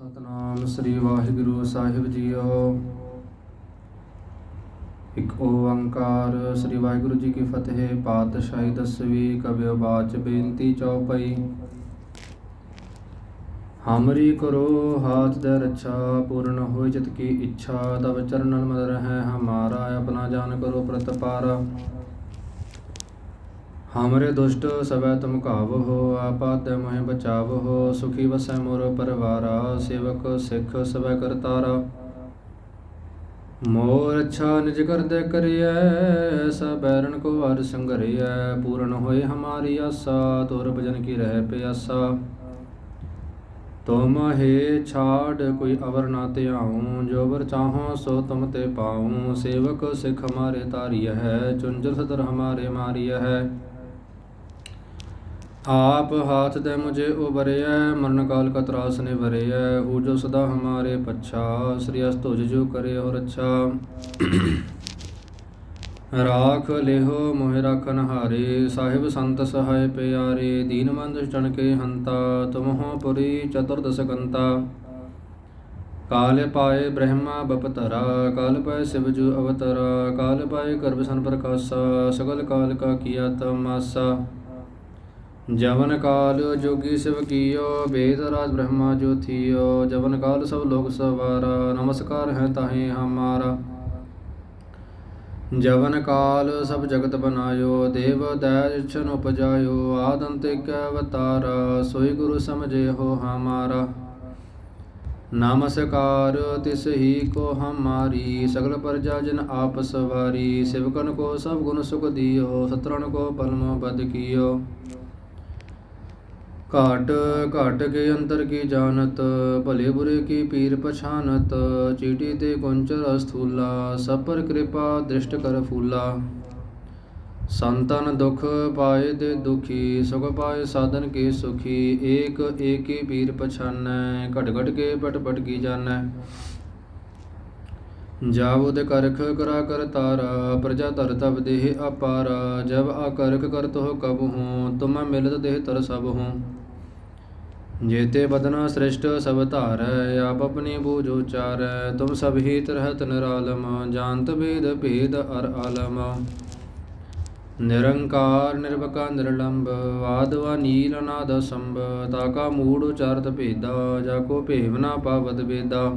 ਸਤਨਾਮ ਸ੍ਰੀ ਵਾਹਿਗੁਰੂ ਸਾਹਿਬ ਜੀਓ। ਇੱਕ ਓੰਕਾਰ ਸ੍ਰੀ ਵਾਹਿਗੁਰੂ ਜੀ ਕੀ ਫਤਿਹ, ਪਾਤਸ਼ਾਹੀ ਦਸਵੀਂ ਕਬਿਓ ਬਾਚ ਬੇਨਤੀ ਚੌਪਈ। ਹਮਰੀ ਕਰੋ ਹਾਥ ਦੇ ਰੱਛਾ, ਪੂਰਨ ਹੋਇ ਜਿਤ ਕੀ ਇੱਛਾ ਤਬ ਚਰਨਨ ਮਦ ਰਹਿ, ਹਮਾਰਾ ਆਪਣਾ ਜਾਨ ਕਰੋ ਪ੍ਰਤਪਾਰਾ। ਹਮਰੇ ਦੁਸ਼ਟ ਸਵੈ ਤੁਮ ਕਾਵਹੋ ਆਪਾਤ ਮਹਿ ਬਚਾਵਹੋ, ਸੁਖੀ ਵਸੈ ਮੋਰ ਪਰਵਾਰਾ, ਸੇਵਕ ਸਿੱਖ ਸਵੈ ਕਰਤਾਰਾ। ਮੋਰ ਅੱਛਾ ਨਿਜ ਕਰਦੇ ਕਰਿਐ, ਸਭ ਬੈਰਨ ਕੋ ਹਰ ਸੰਗਰਿਐ ਪੂਰਨ ਹੋਏ ਹਮਾਰੀ ਆਸਾ, ਤੁਰ ਭਜਨ ਕੀ ਰਹਿ ਪਿਆਸਾ। ਤੁਮ ਹੈ ਛਾੜ ਕੋਈ ਅਵਰ ਨਾ ਧਿਆਉ, ਜੋ ਵਰ ਚਾਹੋ ਸੋ ਤੁਮ ਤੇ ਪਾਉ, ਸੇਵਕ ਸਿੱਖ ਹਮਾਰੇ ਤਾਰੀਐ ਹੈ ਚੁੰਜਰ ਸਦਰ ਹਮਾਰੇ ਮਾਰੀਐ। ਹੈ ਆਪ ਹਾਥ ਦੇ ਮੁਝੇ ਉਬਰਿਐ, ਮਰਨ ਕਾਲ ਕਾ ਤਰਾਸ ਨੇ ਭਰਿਐ ਹੂ ਜੋ ਸਦਾ ਹਮਾਰੇ ਪੱਛਾ, ਸ੍ਰੀ ਅਸਤੁਜ ਜੋ ਕਰੇ ਹੋ ਰੱਛਾ ਰਾਖ ਲਿਹੋ, ਮੋਹਿ ਰਾਖਨ ਹਾਰੇ, ਸਾਹਿਬ ਸੰਤ ਸਹਾਇ ਪਿਆਰੇ ਦੀਨਮੰਦ ਚਣ ਕੇ ਹੰਤਾ, ਤੁਮਹੁ ਪੁਰੀ ਚਤੁਰਦਸ ਕੰਤਾ ਕਾਲ ਪਾਏ ਬ੍ਰਹਮਾ ਬਪਤਰਾ, ਕਾਲ ਪਾਏ ਸਿਵ ਜੂ ਅਵਤਰਾ, ਕਾਲ ਪਾਏ ਗਰਭ ਸਨ ਪ੍ਰਕਾਸ਼ਾ, ਸਗਲ ਕਾਲ ਕਾ ਕੀਆ ਤਮਾਸਾ। ਜਵਨ ਕਾਲ ਜੋਗੀ ਸਿਵ ਕੀਓ, ਵੇਦ ਰਾਜ ਬ੍ਰਹਮਾ ਜੋ ਥੀਓ ਜਵਨ ਕਾਲ ਸਭ ਲੋਕ ਸਵਾਰਾ, ਨਮਸਕਾਰ ਹੈ ਤਾਹੇ ਹਮਾਰਾ। ਜਵਨ ਕਾਲ ਸਭ ਜਗਤ ਬਨਾਇਓ, ਦੇਵ ਦਇ ਉਪਜਾਇਓ ਆਦੰਤ ਇਕ ਅਵਤਾਰ, ਸੋਈ ਗੁਰੂ ਸਮਝੇ ਹੋ ਹਮਾਰਾ। ਨਮਸਕਾਰ ਤਿਸ ਹੀ ਕੋ ਹਮਾਰੀ, ਸਗਲ ਪ੍ਰਜਾ ਜਨ ਆਪ ਸਵਾਰੀ ਸਿਵਕਨ ਕੋ ਸਭ ਗੁਣ ਸੁਖ ਦਿਓ, ਸਤਰਣ ਕੋ ਪਲਮ ਬਦ ਕੀਓ। ਘਾਟ ਘਾਟ ਕੇ ਅੰਤਰ ਕੀ ਜਾਣਤ, ਭਲੇ ਬੁਰੇ ਕੀ ਪੀਰ ਪਛਾਨਤ, ਚੀਟੀ ਤੇ ਕੁੰਚਰ ਅਸਥੂਲਾ ਸਪਰ ਪਰ ਕਿਰਪਾ ਦ੍ਰਿਸ਼ਟ ਕਰ ਫੂਲਾ। ਸੰਤਨ ਦੁਖ ਪਾਏ ਤੇ ਦੁਖੀ, ਸੁਖ ਪਾਏ ਸਾਧਨ ਕੇ ਸੁਖੀ, ਏਕ, ਏਕੀ ਪੀਰ ਪਛਾਨੈ, ਘਟ ਘਟ ਕੇ ਪਟ ਪਟ ਕੀ ਜਾਣੈ। ਜਾਵੁਦ ਕਰਖ ਕਰਾ ਕਰ ਤਾਰਾ, ਪ੍ਰਜਾ ਧਰ ਤਬ ਦੇਹ ਅਪਾਰਾ, ਜਬ ਆ ਆਕਰਖ ਕਰਤ ਹੋ ਕਬ ਹੂੰ, ਤੁਮ ਮਿਲਤ ਦੇਹ ਤਰ ਸਭ ਹੂੰ। ਜੇਤੇ ਬਦਨਾ ਸ੍ਰਿਸ਼ਟ ਸਭ ਧਾਰੈ, ਆਪ ਆਪਣੀ ਬੂਝ ਉਚਾਰੈ, ਤੁਮ ਸਭ ਹੀ ਤਰਹਤ ਨਿਰਾਲਮ, ਜਾਣਤ ਭੇਦ ਭੇਦ ਅਰ ਆਲਮ। ਨਿਰੰਕਾਰ, ਨਿਰਵਕਾ, ਨਿਰਲੰਬ ਆਦਵਾ ਨੀਲ, ਅਨਾਦ, ਸੰਭ ਤਾਕਾ ਮੂੜ ਉਚਾਰਤ ਭੇਦਾ, ਜਾ ਕੋ ਭੇਵ ਨਾ ਪਾਵਤ ਵੇਦਾ।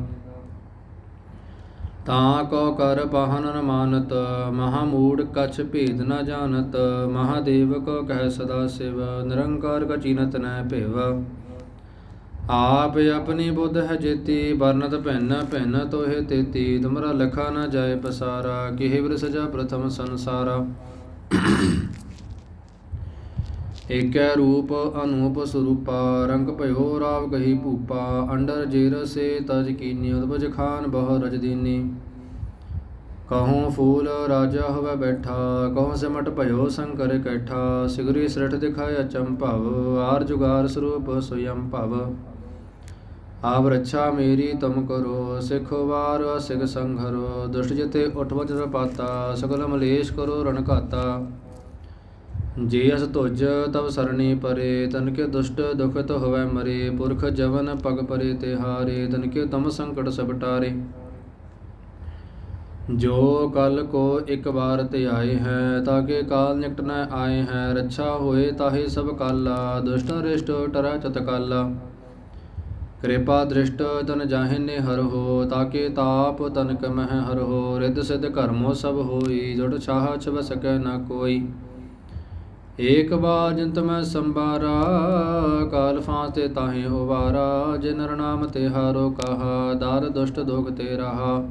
ਤਾਂ ਕੋ ਕਰ ਪਾਹਨ ਮਾਨਤ ਮਹਾ ਮੂੜ ਕਛ ਭੇਦ ਨ ਜਾਣਤ, ਮਹਾਦੇਵ ਕੋ ਕਹਿ ਸਦਾ ਸਿਵ, ਨਿਰੰਕਾਰ ਕਾ ਚੀਨਤ ਨੈ ਭੇਵ। ਆਪ ਆਪਣੀ ਬੁੱਧ ਹੈ ਜੇਤੀ ਵਰਨਤ ਭੈਨ ਭੈਨ ਤੋਹੇ ਤੇਤੀ, ਤੁਮਰਾ ਲਖਾ ਨਾ ਜਾਏ ਪਸਾਰਾ, ਕਿਹੇ ਵਿਰ ਸਜਾ ਪ੍ਰਥਮ ਸੰਸਾਰਾ। ਏਕੈ ਰੂਪ ਅਨੂਪ ਸਰੂਪਾ, ਰੰਗ ਭਇਓ ਰਾਵ ਕਹੀ ਭੂਪਾ, ਅੰਡਰ ਜੇਰ ਸੇ ਤਜ ਕੀਨੀ ਉਦਬਜ ਖਾਨ ਬਹੁ ਰਜ ਦੀਨੀ। ਕਹੂੰ ਫੂਲ ਰਾਜਾ ਹੋਵੇ ਬੈਠਾ, ਕਹੂੰ ਸਿਮਟ ਭਇਓ ਸੰਕਰ ਕੈਠਾ, ਸਿਗਰੀ ਸ੍ਰਿਠ ਦਿਖਾਇ ਅਚੰਭਵ ਆਰ ਜੁਗਾਰ ਸਰੂਪ ਸੋਯੰ ਭਵ। ਆਪ ਰੱਛਾ ਮੇਰੀ ਤੁਮ ਕਰੋ, ਸਿਖ ਵਾਰ ਸਿਖ ਸੰਘਰੋ ਦੁਸ਼ਟ ਜਿਤੇ ਉਠਵਤ ਪਾਤਾ, ਸਗਲ ਮਲੇਸ਼ ਕਰੋ ਰਣ ਘਾਤਾ। ਜੇ ਅਸ ਤੁਜ ਤਵ ਸਰਣੀ ਪਰੇ, ਤਨ ਕੇ ਦੁਸ਼ਟ ਦੁਖਤ ਹੋਵੇ ਮਰੇ, ਪੁਰਖ ਜਵਨ ਪਗ ਪਰੇ ਤਿਹਾਰੇ ਤਨ ਕੇ ਤਮ ਸੰਕਟ ਸਭ ਟਾਰੇ। ਜੋ ਕਲ ਕੋ ਇੱਕ ਵਾਰ ਤੇ ਆਏ ਹੈ ਤਾਕੇ ਕਾਲ ਨਿਕਟ ਨ ਆਏ ਹੈ, ਰੱਛਾ ਹੋਏ ਤਾਹੇ ਸਭ ਕਾਲਾ, ਦੁਸ਼ਟ ਰਿਸ਼ਟ ਟਰੈ ਚਤਕਾਲਾ ਕਿਰਪਾ ਦ੍ਰਿਸ਼ਟ ਤਨ ਜਾਹਿਨੇ ਹਰ ਹੋ, ਤਾਕੇ ਤਾਪ ਤਨ ਕਮਹਿ ਹਰ ਹੋ, ਰਿੱਧ ਸਿਧ ਕਰਮੋ ਸਭ ਹੋਈ, ਜੁੜ ਛਾਹ ਛਵ ਸਕੈ ਨਾ ਕੋਈ। ਏਕ ਬਾਰ ਮੈਂ ਸੰਬਾਰਾ ਕਾਲ ਫਾਂਸ ਤੇ ਤਾਹੇ ਹੋਵਾਰਾ, ਜਿਨ ਨਰ ਤੇ ਹਾਰੋ ਕਹਾ, ਦਰ ਦੁਸ਼ਟ ਦੁਖ ਤੇ ਰਹਾ।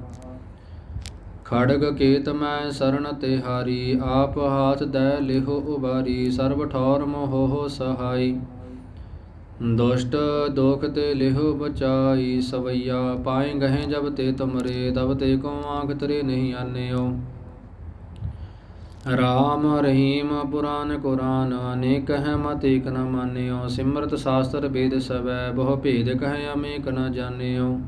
ਖੜਗ ਕੇਤ ਮੈਂ ਸਰਣ ਤੇ ਹਾਰੀ, ਆਪ ਹਾਥ ਦੈ ਲਿਹੋ ਉਬਾਰੀ, ਸਰਬ ਠੌਰ ਮੋਹ ਸਹਾਈ। ਦੁਸ਼ਟ ਦੋਖ ਤੇ ਲਿਹੋ ਬਚਾਈ ਸਵਈਆ, ਪਾਏ ਗਹਿ ਜਬ ਤੇ ਤੁਮਰੇ, ਤਬ ਤੇ ਕੋ ਆਂਖ ਤਰੇ ਨਹੀਂ ਆਨਿਓ। ਰਾਮ ਰਹੀਮ ਪੁਰਾਨ ਕੁਰਾਨ, ਅਨੇਕ ਹੈ ਮਤ ਏਕ ਨ ਮਾਨਿਓ। ਸਿਮਰਤ ਸ਼ਾਸਤਰ ਵੇਦ ਸਵੈ, ਬਹੁ ਭੇਦ ਕਹਿ ਅਮੇਕ ਨ ਜਾਣਿਓ।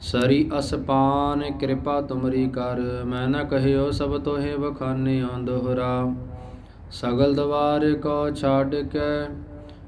ਸਰੀ ਅਸਪਾਨ ਕਿਰਪਾ ਤੁਮਰੀ ਕਰ, ਮੈਂ ਨ ਕਹਿਓ ਸਭ ਤੋਹੇ ਵਖਾਨਿਓ ਦੋਹਰਾ। ਸਗਲ ਦਵਾਰ ਕੋ ਛਾੜ ਕੇ